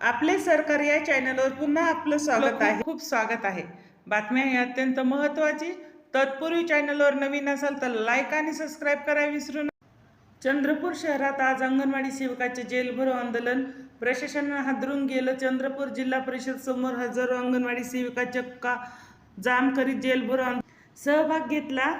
आपले सरकार या चॅनलवर पुन्हा आपलं स्वागत आहे. खूप स्वागत आहे. बातम्या ही अत्यंत महत्त्वाची. तत्पूर्वी चॅनलवर नवीन असाल तर लाईक आणि सबस्क्राईब करायला विसरू नका. चंद्रपूर शहरात आज अंगणवाडी सेवकाचे जेल भरो आंदोलन. प्रशासनानं हादरून गेलं. चंद्रपूर जिल्हा परिषद समोर हजारो अंगणवाडी सेविका चक्का जाम करीत जेल भरो आंदोलन. सहभाग घेतला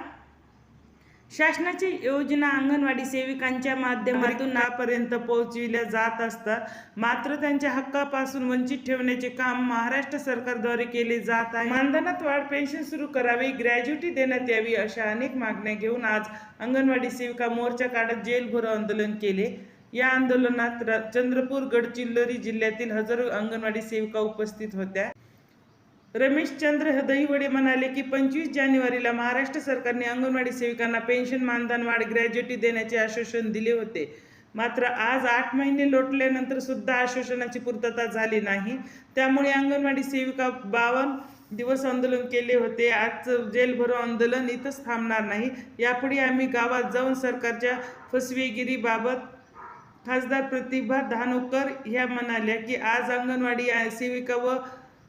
शासनाची योजना अंगणवाडी सेविकांच्या माध्यमातून नापर्यंत पोहोचविल्या जात असतात. मात्र त्यांच्या हक्कापासून वंचित ठेवण्याचे काम महाराष्ट्र सरकारद्वारे केले जात आहे. मानधनात वाढ पेन्शन सुरू करावी ग्रॅज्युटी देण्यात यावी अशा अनेक मागण्या घेऊन आज अंगणवाडी सेविका मोर्चा काढत जेल भरो आंदोलन केले. या आंदोलनात चंद्रपूर गडचिरोली जिल्ह्यातील हजारो अंगणवाडी सेविका उपस्थित होत्या. रमेशचंद्र दहिवडे म्हणाले की पंचवीस जानेवारीला महाराष्ट्र सरकारने अंगणवाडी सेविकांना पेन्शन मानधन वाढ ग्रॅज्युटी देण्याचे आश्वासन दिले होते. मात्र आज आठ महिने लोटल्यानंतर सुद्धा आश्वासनाची पूर्तता झाली नाही. त्यामुळे अंगणवाडी सेविका बावन्न दिवस आंदोलन केले होते. आज जेलभरो आंदोलन इथंच थांबणार नाही. यापुढे आम्ही गावात जाऊन सरकारच्या फसवेगिरीबाबत खासदार प्रतिभा धानोकर ह्या म्हणाल्या की आज अंगणवाडी सेविका व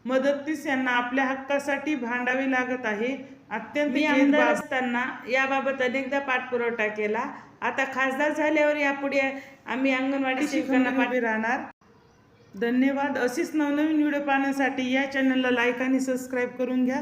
मदतनीस यांना आपल्या हक्कासाठी भांडावे लागत आहे. अत्यंत मी आमदार असताना याबाबत अनेकदा पाठपुरावा केला. आता खासदार झाल्यावर यापुढे आम्ही अंगणवाडी सेवकांना उभे राहणार? धन्यवाद. अशीच नवनवीन व्हिडिओ पाहण्यासाठी या चॅनलला लाईक आणि सबस्क्राईब करून घ्या.